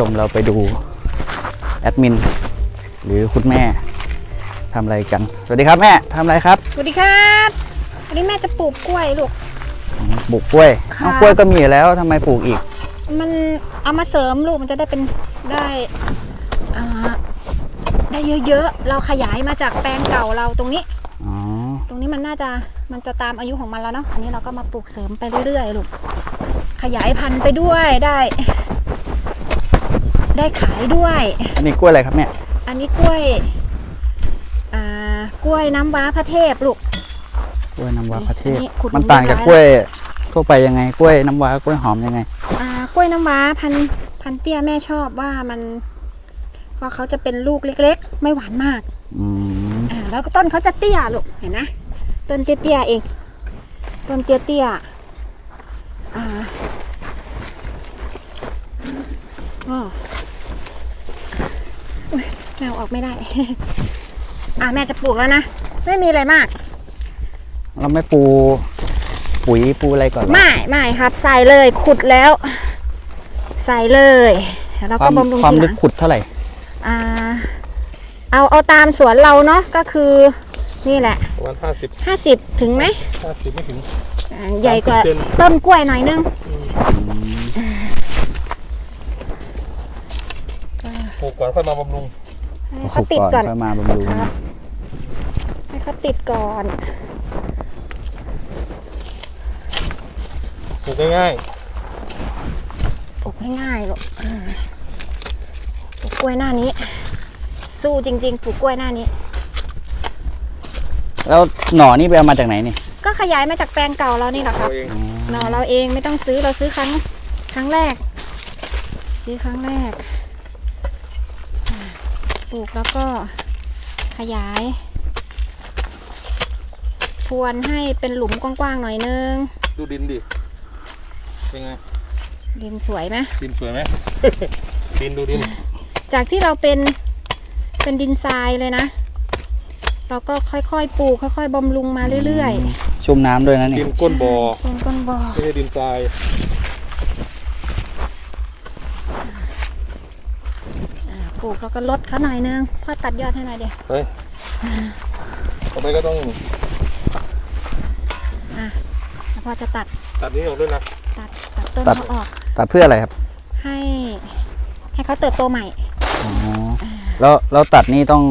านผู้ชมเราไปดูแอดมิน หรือคุณแม่ทำอะไรกัน สวัสดีครับแม่ทำอะไรครับสวัสดีครับวันนี้แม่จะปลูกกล้วยลูก ปลูกกล้วยค่ะ เอากล้วยก็มีอยู่แล้วทำไมปลูกอีก มันเอามาเสริมลูกมันจะได้เป็นได้อ่าได้เยอะๆ เราขยายมาจากแปลงเก่าเราตรงนี้ อ๋อ ตรงนี้มันน่าจะมันจะตามอายุของมันแล้วเนาะ อันนี้เราก็มาปลูกเสริมไปเรื่อยๆลูก ขยายพันธุ์ไปด้วยได้ ได้ขายด้วย อันนี้กล้วยอะไรครับแม่ อันนี้กล้วยอ่ากล้วยน้ำว้าพระเทพลูก กล้วยน้ำว้าประเทศ นี่ขุดมันต่างจากไว้กล้วยทั่วไปยังไง กล้วยน้ำว้ากล้วยหอมยังไง อ่ากล้วยน้ำว้าพันธุ์พันธุ์เตี้ยแม่ชอบว่ามันว่าเขาจะเป็นลูกเล็กๆ ไม่หวานมากอืม อ่าแล้วก็ต้นเขาจะเตี้ยลูกเห็นนะต้นเตี้ยๆเองต้นเตี้ยๆอ่าอ๋อ อุ๊ยแมวออกไม่ได้ อะแม่จะปลูกแล้วนะ ไม่มีอะไรมาก เราไม่ปู ปุ๋ยปูอะไรก่อนเหรอ ไม่ไม่ครับใส่เลยขุดแล้ว ใส่เลยแล้วคก็วามบำรุงความทีหลึลักงขุดเท่าไหร่ อ่า เอาเอาตามสวนเราเนาะก็คือนี่แหละประมาณห้าสิบ50ถึงไหมห้าสิบไม่ถึง อ่าใหญ่กว่า30เซน ต้นกล้วยหน่อยนึง ปลูกก่อนค่อยมาบำรุง ให้เขาติดก่อนค่อยมาบำรุงครับให้เขาติดก่อนปลูกง่ายปลูกง่ายๆลูกอ่าปลูกกล้วยหน้านี้ สู้จริง ๆปลูกกล้วยหน้านี้ แล้วหน่อนี่ไปเอามาจากไหนนี่ ก็ขยายมาจากแปลงเก่าเรานี่แหละๆครับเอาเองหน่อเราเองไม่ต้องซื้อเราซื้อครั้งครั้งแรกซื้อครั้งแรกอ่า ปลูกแล้วก็ขยายพรวนให้เป็นหลุมกว้างๆหน่อยนึง ดูดินดิ เป็นไง ดินสวยไหมดินสวยไหม ดินดูดิน จากที่เราเป็นเป็นดินทรายเลยนะ เราก็ค่อยๆปลูกค่อยๆบำรุงมาเรื่อยชุ่มน้ำด้วยนะดินี่นก้นบ่อๆต้นก้นบ่อไม่ใช่ดินทราย อ่า ปลูกแล้วก็ลดเขาหน่อยนึงพ่อตัดยอดให้หน่อยเดียวเฮ้ยต่อไปก็ต้องแล้วพ่อจะตัดตัดนี้ออกด้วยนะตัดตัดต้นตัด เขาออก ตัดเพื่ออะไรครับให้ให้เขาเติบโตใหม่ อ๋อแล้วแล้วตัดนี่ต้อง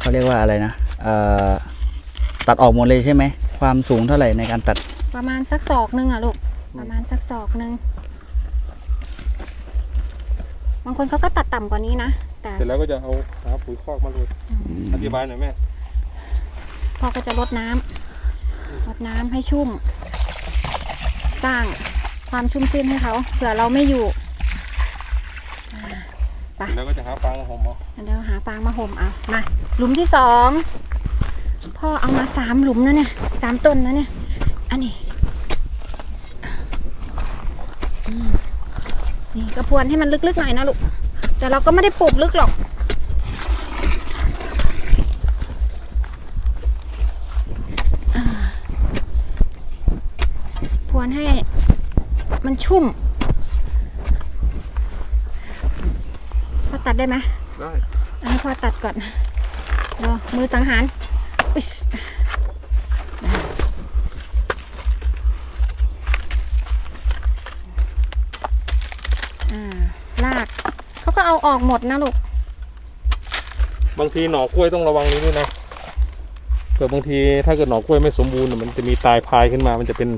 เขาเรียกว่าอะไรนะเอ่อตัดออกหมดเลยใช่ไหมความสูงเท่าไหร่ในการตัดประมาณสักศอกหนึงอะลูก ประมาณสักศอกหนึง บางคนเขาก็ตัดต่ำกว่านี้นะแต่เสร็จแล้วก็จะเอาหาปุ๋ยคอกมาเลยอธิบายหน่อยแม่พ่อก็จะรดน้ำรดน้ำให้ชุ่ม สร้างความชุ่มชื้นให้เขาเผื่อเราไม่อยู่เสร็จแล้วก็จะหาฟางมาห่มเอาเดี๋ยวหาฟางมาห่มเอามาหลุมที่สองพ่อเอามาสามหลุมนะเนี่ยสามต้นนะเนี่ย อันนี้อืมนี่ กระพรวนให้มันลึกๆหน่อยนะลูก แต่เราก็ไม่ได้ปลูกลึกหรอกอ่าพรวนให้มันชุ่มพอตัดได้ไหมได้เอาให้พ่อตัดก่อนเดี๋ยวมือสังหาร อาออกหมดนะลูก บางทีหน่อกล้วยต้องระวังนี้ด้วยนะเกิดบางทีถ้าเกิดหน่อกล้วยไม่สมบูรณ์น่ะมันจะมีตายพายขึ้นมา มันจะเป็น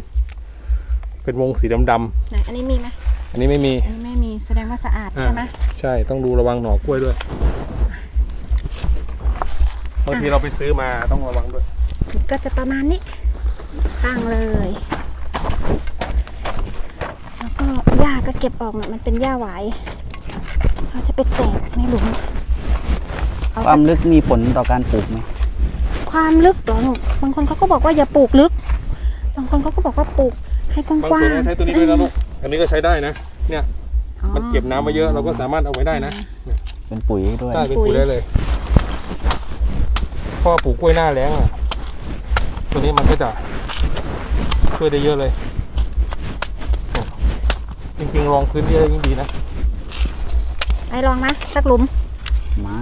เป็นวงสีดำไหนอันนี้มีไหมๆอันนี้ไม่มี อันนี้ไม่มีแสดงว่าสะอาดอ่า ใช่ไหมใช่ต้องดูระวังหน่อกล้วยด้วย บางทีเราไปซื้อมาต้องระวังด้วย ก็จะประมาณนี้ตั้งเลย แล้วก็หญ้าก็เก็บออกนะมันเป็นหญ้าหวาย เขาจะไปแตกในหลุมเอาคสัวากมลึกมีผลต่อการปลูกไหมความลึกเหรอลูกบางคนเขาก็บอกว่าอย่าปลูกลึก บางคนเขาก็บอกว่าปลูกให้กบางว้าส่วนงก็ใช้ตัวนี้ด้วยนะลูกอันนี้ก็ใช้ได้นะเนี่ยๆอ๋อ มันเก็บน้ำมาเยอะเราก็สามารถเอาไว้ได้นะเป็นปุ๋ยด้วยได้เป็นปุ๋ปุ๋ยยได้เลยเพราะว่อปลูกกล้วยหน้าแล้งอะ ตัวนี้มันก็จะช่วยได้เยอะเลย จริงๆรองพื้นเยอะยิ่งดีนะ ไอ้ลองนะสักหลุม มา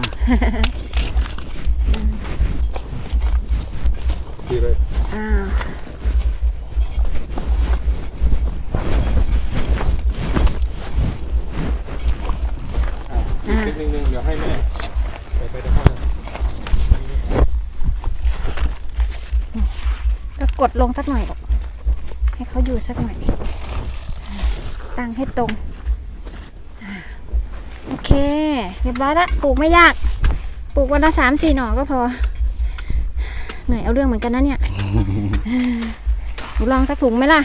ดีเลยอ่าอะอีกนิดนึงเดี๋ยวให้แม่ไปไปในห้องก็กดลงสักหน่อยลูกให้เขาอยู่สักหน่อยอ่าตั้งให้ตรงอ่าโอ เคเรียบร้อยละปลูกไม่ยาก ปลูกวันละสามสี่หน่อก็พอ เหนื่อยเอาเรื่องเหมือนกันนะเนี่ยหนูลองสักถุงไหมล่ะ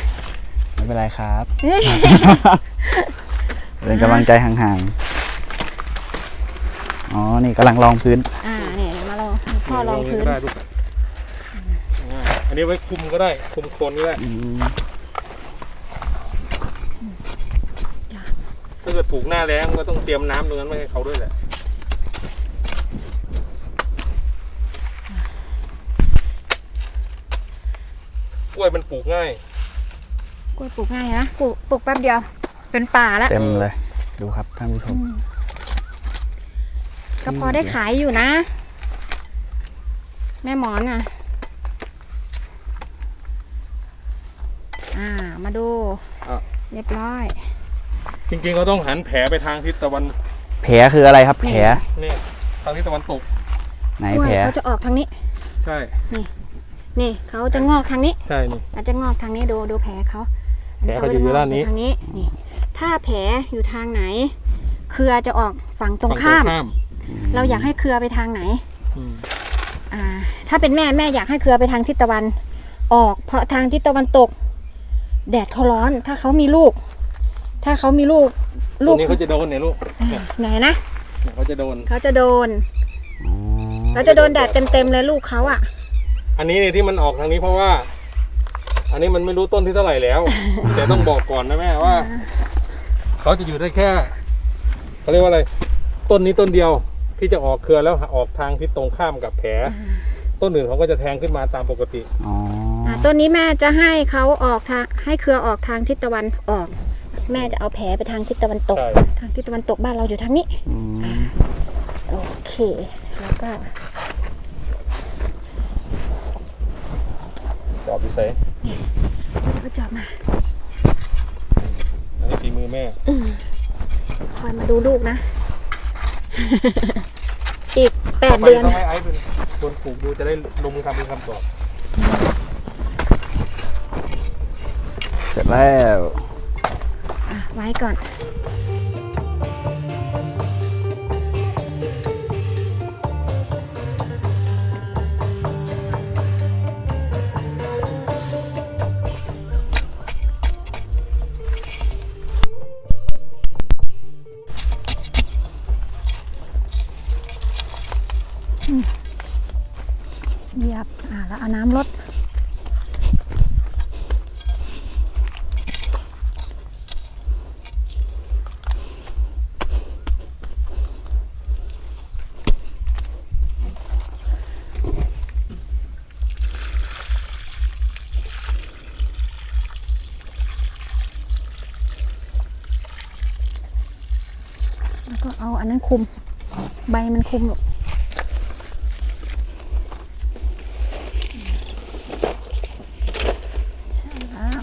ไม่เป็นไรครับเอ้ยเป็นกำลังใจห่างๆ อ๋อ นี่กำลังรองพื้น อ่าเนี่ยเดี๋ยวมาลองพ่อลองพื้นก็ได้ลูกง่ายอันนี้ไว้คุมก็ได้ คุมโคนก็ได้ อืมถ้าเกิดถูกหน้าแล้งก็ต้องเตรียมน้ำตรงนั้นไว้ให้เขาด้วยแหละ กล้วยมันปลูกง่าย กล้วยปลูกง่ายนะปลูกปลูกแป๊บเดียว เป็นป่าแล้วเต็มเลย ดูครับท่านผู้ชม ก็พอได้ขายอยู่นะ แม่หมอนอะ อ่า มาดู อะ เรียบร้อย จริงๆเขาต้องหันแผลไปทางทิศตะวันแผลคืออะไรครับ แผลเนี่ยทางทิศตะวันตกไหนกล้วยแผลเขาจะออกทางนี้ ใช่นี่เขาจะงอกทางนี้ ใช่นี่อาจจะงอกทางนี้ดูดูแผลเขาแผลเขาจะอยู่ด้านนี้ทางนี้นี่ ถ้าแผลอยู่ทางไหน เครือจะออกฝั่งตรงฝั่ข้ามข้าม เราอยากให้เครือไปทางไหนอืมอ่า ถ้าเป็นแม่แม่อยากให้เครือไปทางทิศตะวัน ออกเพราะทางทิศตะวันตก แดดเขาร้อน ถ้าเขามีลูก ถ้าเขามีลูกตลูรกงนี้เขาจะโดนเนี่ยลูกเนี่ยไงนะเนี่ยเขาจะโดน เขาจะโดนอ๋อเขาจะโดนแดดเต็มๆเลยลูกเขาอะ อันนี้เนี่ยที่มันออกทางนี้เพราะว่า อันนี้มันไม่รู้ต้นที่เท่าไหร่แล้ว แต่ต้องบอกก่อนนะแม่ว่าเขาจะอยู่ได้แค่เขาเรียกว่าอะไร ต้นนี้ต้นเดียวที่จะออกเครือแล้วออกทางทิศตรงข้ามกับแผล ต้นอื่นเขาก็จะแทงขึ้นมาตามปกติ อ๋ออ่าต้นนี้แม่จะให้เขาออกทางให้เครือออกทางทิศตะวันออก แม่จะเอาแผลไปทางทิศตะวันตก ใช่ ทางทิศตะวันตกบ้านเราอยู่ทางนี้ อืมโอเค แล้วก็จอบพิเศษแล้วก็จอบมา อันนี้ฝีมือแม่ คอยมาดูลูกนะ อีกแปดเดือน ต้องให้ไอซ์เป็นคนปลูกดูจะได้ลงมือทำเป็นคำตอบเสร็จแล้วอะ ไว้ก่อน เหยียบ อ่าแล้วเอาน้ำลด คุม ใบมันคุมหรอกใช่แล้ว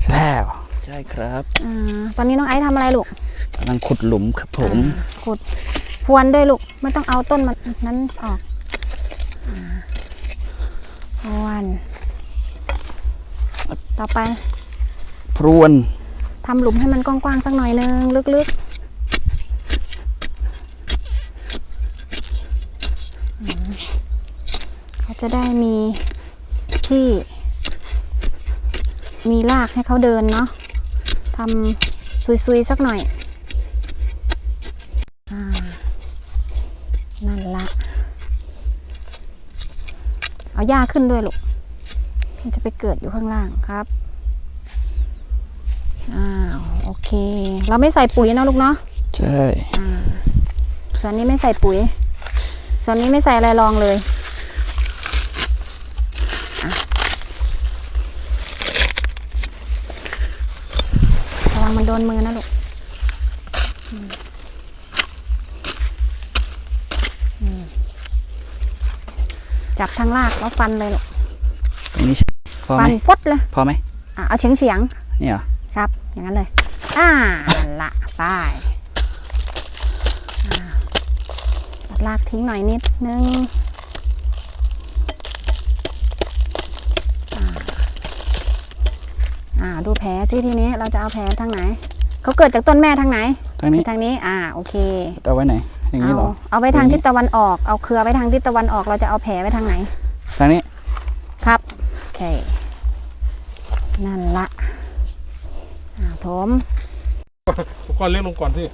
เสร็จแล้วใช่ครับอ่าตอนนี้น้องไอซ์ทำอะไรลูกกำลังขุดหลุมครับผมอ่าขุดพรวนด้วยลูก ไม่ต้องเอาต้นมันนั้นออกอ่าพรวน ต่อไปพรวนทำหลุมให้มันกว้างๆสักหน่อยนึงลึกๆอืมเขาจะได้มีที่ มีรากให้เขาเดินเนาะทำซุยๆสักหน่อยอานั่นละ เอาหญ้าขึ้นด้วยลูก มันจะไปเกิดอยู่ข้างล่างครับ อ้าว โอเค เราไม่ใส่ปุ๋ยนะลูกเนาะ ใช่ส่วนนี้ไม่ใส่ปุ๋ย ส่วนนี้ไม่ใส่อะไรรองเลยอะระวังมันโดนมือนะลูกอืมอืมจับทางลากแล้วฟันเลยลูกตรงนี้ พอไหฟัมนฟดเลยพอไหมอะเอาเฉียงเฉียงนี่เหรอๆครับ อย่างนั้นเลย อ่าละไปอ่าตัดลากทิ้งหน่อยนิดนึงอ่าอ่าดูแผลซิทีนี้เราจะเอาแผลทางไหนเขาเกิดจากต้นแม่ทางไหนทางนี้ทางนี้อ่าโอเคเอาไว้ไหนอย่างนี้เอาเหรอเอาไว้ทางตรงนี้ทิศตะวันออกเอาเครือไว้ทางทิศตะวันออกเราจะเอาแผลไว้ทางไหน ทางนี้ครับโอเค นั่นละอ่า ถมทุกคนเลี้ยงลงก่อนสิ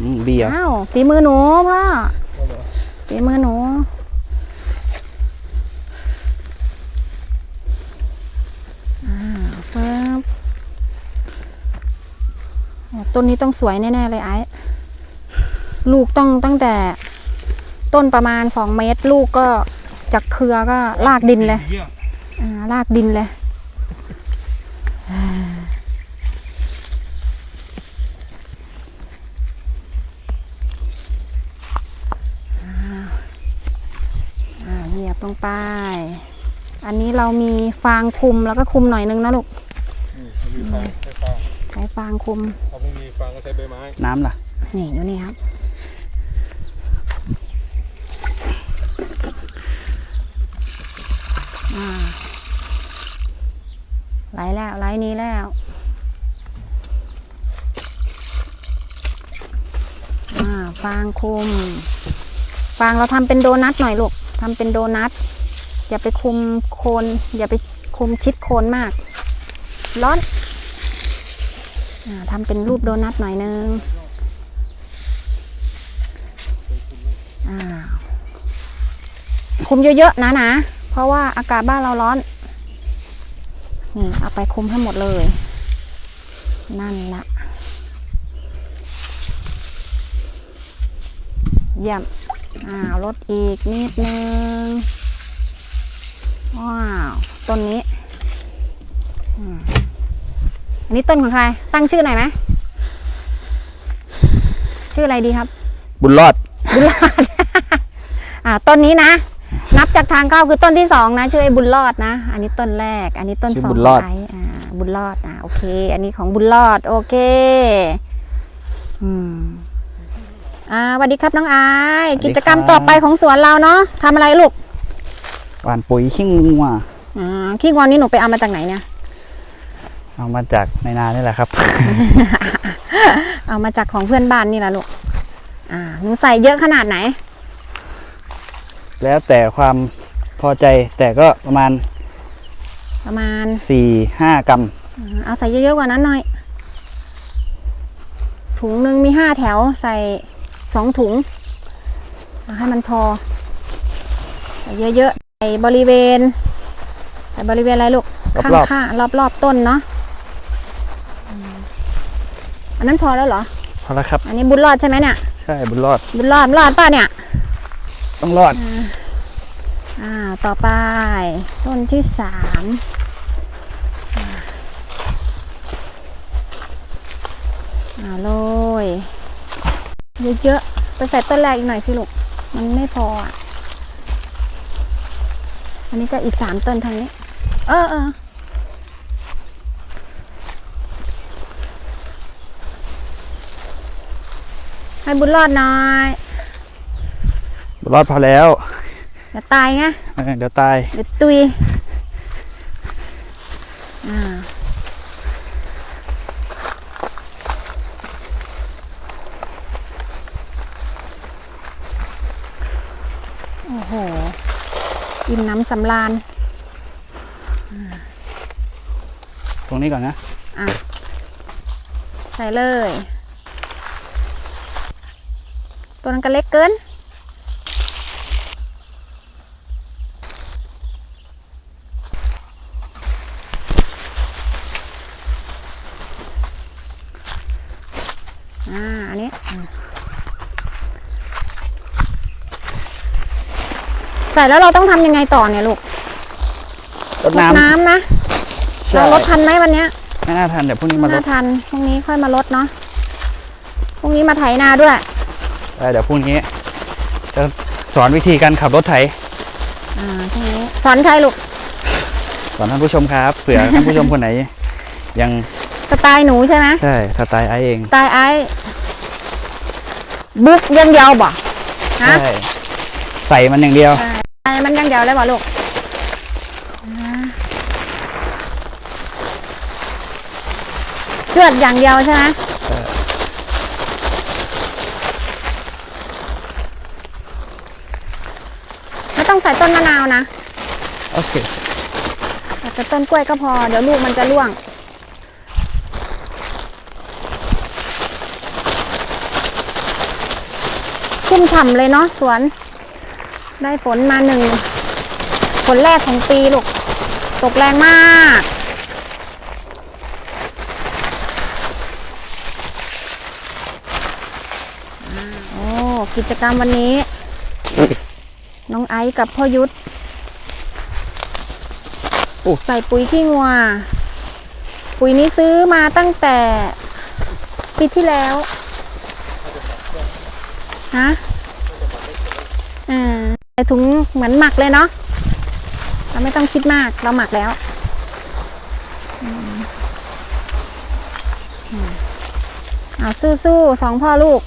อืมบีเหรออ้าวฝีมือหนูพ่อฝีมือหนูอ่าปึ๊บโอ้ต้นนี้ต้องสวยแน่ ๆ เลยไอ้ลูกต้องตั้งแต่ต้นประมาณสองเมตร ลูกก็จากเครือก็ลากดินเลยยี่อ่าลากดินเลยอ่าอ่าเหยียบลงไป อันนี้ เรามีฟางคุมแล้วก็คุมหน่อยนึงนะลูกมันมีฟางใช้ฟางใช้ฟางคุมเขาไม่มีฟางก็ใช้ใบไม้น้ำล่ะ นี่อยู่นี่ครับอ่าไหลแล้วไหลนี้แล้วอ่าฟางคุม ฟางเราทำเป็นโดนัทหน่อยลูกทำเป็นโดนัท อย่าไปคุมโคน อย่าไปคุมชิดโคนมาก ร้อนอทำเป็นรูปโดนัทหน่อยนึงคุมเยอะๆนะนะ เพราะว่าอากาศบ้านเราร้อน นี่ เอาไปคุมให้หมดเลย นั่นละเยี่ยมอ่าลดอีกนิดนึง ว้าวต้นนี้อืมอันนี้ต้นของใคร ตั้งชื่อหน่อยไหมชื่ออะไรดีครับ บุญรอดบุญรอดอ่าต้นนี้นะ นับจากทางเข้าคือต้นที่สองนะ ชื่อไอ้บุญรอดนะ อันนี้ต้นแรก อันนี้ต้นชื่อสองบุญรอดไอ้อ่าบุญรอดอ่าโอเค อันนี้ของบุญรอด โอเค อืมอ่าสวัสดีครับน้องอายกิจกรรมต่อไปของสวนเราเนาะทำอะไรลูก หวานปุ๋ยขี้งูอะอ่าขี้งอนนี่หนูไปเอามาจากไหนเนี่ย เอามาจากในนานี่แหละครับ เอามาจากของเพื่อนบ้านนี่แหละลูกอ่าหนูใส่เยอะขนาดไหน แล้วแต่ความพอใจแต่ก็ประมาณประมาณ4 5กรัมอ่าเอาใส่เยอะๆกว่านั้นหน่อย ถุงหนึ่งมีห้าแถวใส่สองถุงเอาให้มันพอใส่เยอะๆใส่ บริเวณใส่บริเวณอะไรลูกข้างรอบข้างรอบรอบๆต้นเนาะอืมอันนั้นพอแล้วเหรอๆพอแล้วครับ อันนี้บุญรอดใช่ไหมเนี่ยใช่บุญรอด บุญรอดรอดป่ะเนี่ย ต้องรอดอ่าต่อไป ต้นที่สามอ่าอ่าโรยเยอะๆไปใส่ต้นแรกอีกหน่อยสิลูกมันไม่พออะ อันนี้ก็อีกสามต้นทางนี้ เออเออให้บุญรอดหน่อยบุญรอดพอแล้วอย่าตายไงเออเดี๋ยวตาย เดี๋ยวตุย อ่า โอ้โห อิ่มน้ำสำราญตรงนี้ก่อนนะ อะ ใส่เลย ตัวนั้นก็เล็กเกิน อ่า อันนี้อืม ส่แล้วเราต้องทำยังไงต่อเนี่ยลูกรดรดน้ำน้ำนะใช่เราลดทันไหมวันเนี้ยไม่น่าทันเดี๋ยวพรุ่งนี้มาลน่าดทันพรุ่งนี้ค่อยมาลดเนาะพรุ่งนี้มาไถนาด้วย เออเดี๋ยวพรุ่งนี้จะสอนวิธีการขับรถไถอ่าพรุ่งนี้สอนใครลูกสอนท่านผู้ชมครับเผื่อท่านผู้ชมคนไหน ยังสไตล์หนูใช่ไหมใช่สไตล์ไอเองสไตล์ไอ้บุ๊กยังยาวบ่ฮะใช่ใส่มันอย่างเดียวไอ้ มันยังยาวเลยบ่ลูกจวดอย่างเดียวใช่ไหมไม่ต้องใส่ต้นมะนาวนะ โอเคใส่แต่ต้นกล้วยก็พอ เดี๋ยวลูกมันจะร่วงชุ่มฉ่ำเลยเนาะสวน ได้ฝนมาหนึ่งฝนแรกของปีลูก ตกแรงมาก โอ้กิจกรรมวันนี้ น้องไอซ์กับพ่อยุทธใส่ปุ๋ยขี้งัว ปุ๋ยนี้ซื้อมาตั้งแต่ปีที่แล้ว ฮะ ถุงเหมือนหมักเลยเนาะเราไม่ต้องคิดมากเราหมักแล้วอืมอืมเอาสู้ๆสองพ่อลูก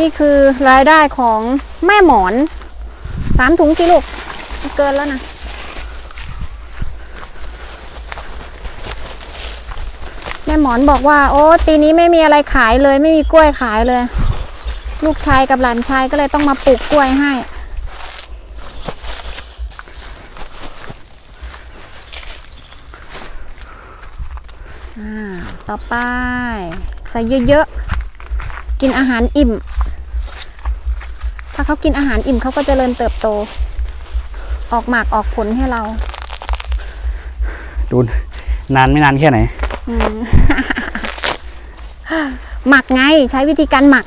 นี่คือรายได้ของแม่หมอนสามถุงสิลูก เกินแล้วนะ ม่หมอนบอกว่า โอ้ปีนี้ไม่มีอะไรขายเลย ไม่มีกล้วยขายเลย ลูกชายกับหลานชายก็เลยต้องมาปลูกกล้วยให้อ่าต่อไป ใส่เยอะๆ กินอาหารอิ่ม ถ้าเขากินอาหารอิ่มเขาก็จเจริญเติบโต ออกหมากออกผลให้เรา ดูนานไม่นานแค่ไหน หมักไงใช้วิธีการหมัก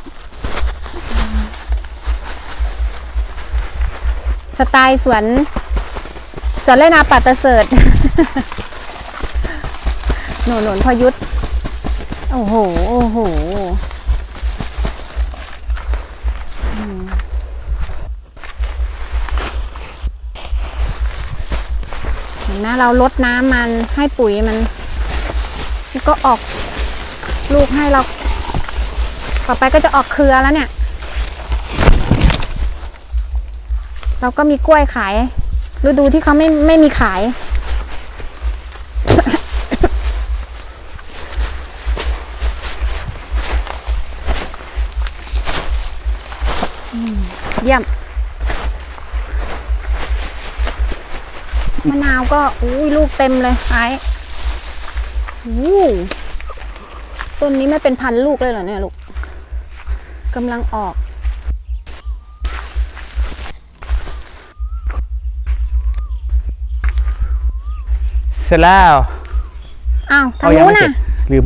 สไตล์สวนสวนไรนาปัตเสริฐหนุนหนุนพยุทธโอ้โห โอ้โหเห็นไหมเราลดน้ำมันให้ปุ๋ยมัน แล้วก็ออกลูกให้เรา ต่อไปก็จะออกเครือแล้วเนี่ย เราก็มีกล้วยขายฤดูที่เขาไม่ไม่มีขาย เยี่ยมมะนาวก็อุ้ยลูกเต็มเลยไอ้ อู้ต้นนี้ไม่เป็นพันลูกเลยเหรอเนี่ยลูกกำลังออก เสร็จแล้วอ้าวทางเอายังนู้นไม่เสร็น่ะจลืม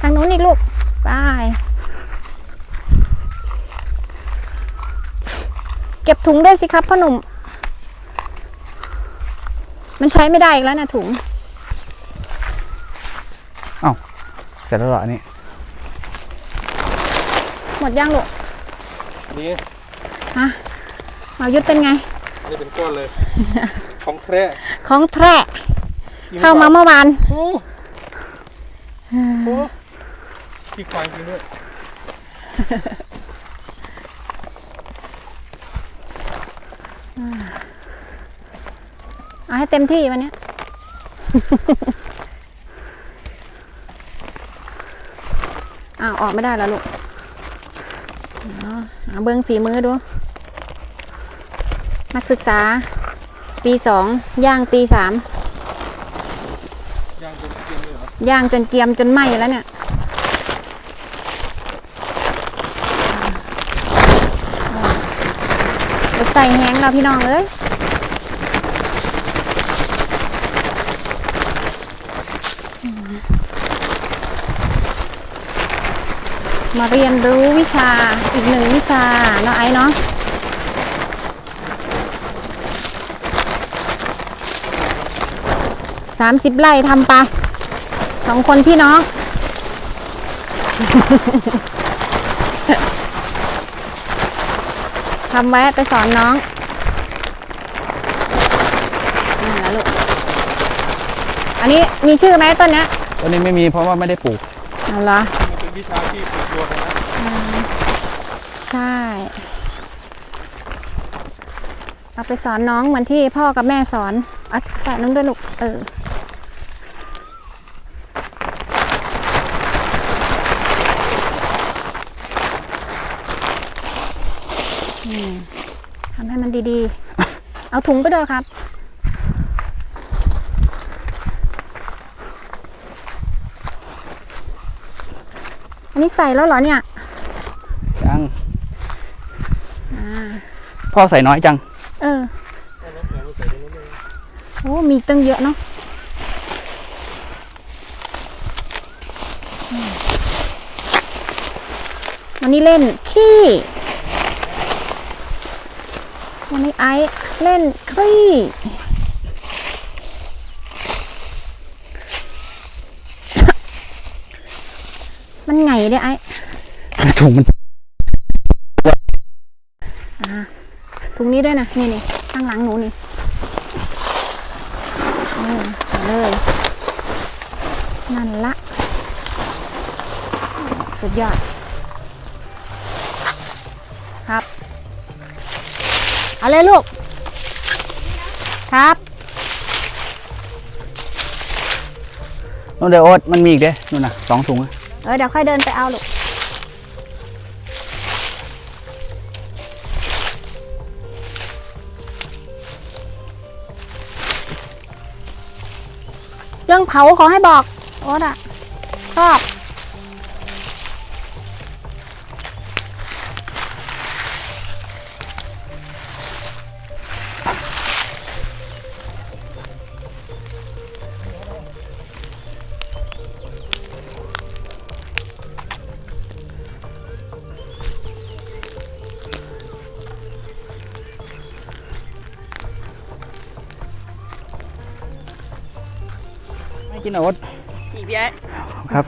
ทางนู้นอีกลูกไปเก็บถุงด้วยสิครับพ่อหนุ่ม มันใช้ไม่ได้อีกแล้วนะถุง เส ร็จแล้วเหรออันนี้ หมดย่างลูกนี่ฮะหมายุทธเป็นไง นี่เป็นก้อนเลย ของแท้ของแทรกจริงเข้ามาปล่เมื่อวานโอ้โหขี้ควายจริงด้วยเอาให้เต็มที่วันเนี้ย อ้าวออกไม่ได้แล้วลูกเอาเอาเบิ้งฝีมือดู นักศึกษา ปีสองย่างปีสามย่างจนเกียมเลยเหรอยางจนเกียมจนไหม้แล้วเนี่ยใส่แห้งเราพี่น้องเอ้ย มาเรียนรู้วิชาอีกหนึ่งวิชาเนาะไอ้เนาะสามสิบไร่ทำไปสองคนพี่น้องทำไว้ไปสอนน้องนั่นแหละลูก อันนี้มีชื่อไหมต้นเนี้ยตัวนี้ไม่มีเพราะว่าไม่ได้ปลูก เอาเหรอมันเป็นวิชาที่ปลูกโยนนะ ใช่ เอาไปสอนน้องเหมือนที่พ่อกับแม่สอนอใส่น้องด้วยลูก เออทำให้มันดีๆ เอาถุงไปด้วยครับอันนี้ใส่แล้วเหรอเนี่ย ยัง อ่า พ่อใส่น้อยจัง เออโอ้มีตั้งเยอะเนาะอืมวันนี้เล่นขี้วันนี้ไอซ์เล่นคลี่มันไงเนี่ยไอซ์ถุงมัน ถุง นี้ด้วยนะนี่นี่ข้างหลังหนูนี่นี่ใส่เลยนั่นละ สุดยอด ครับ เอาเลยลูก ครับนู่นเดี๋ยวโอ๊ตมันมีอีกเด้นู่นน่ะสองถุงอะ เออเดี๋ยวค่อยเดินไปเอาลูก รื่องเผาขอให้บอกโอ๊ตอะชอบ ไม่กินเหรอโอ๊ตอีกพี่ไอ้ครับ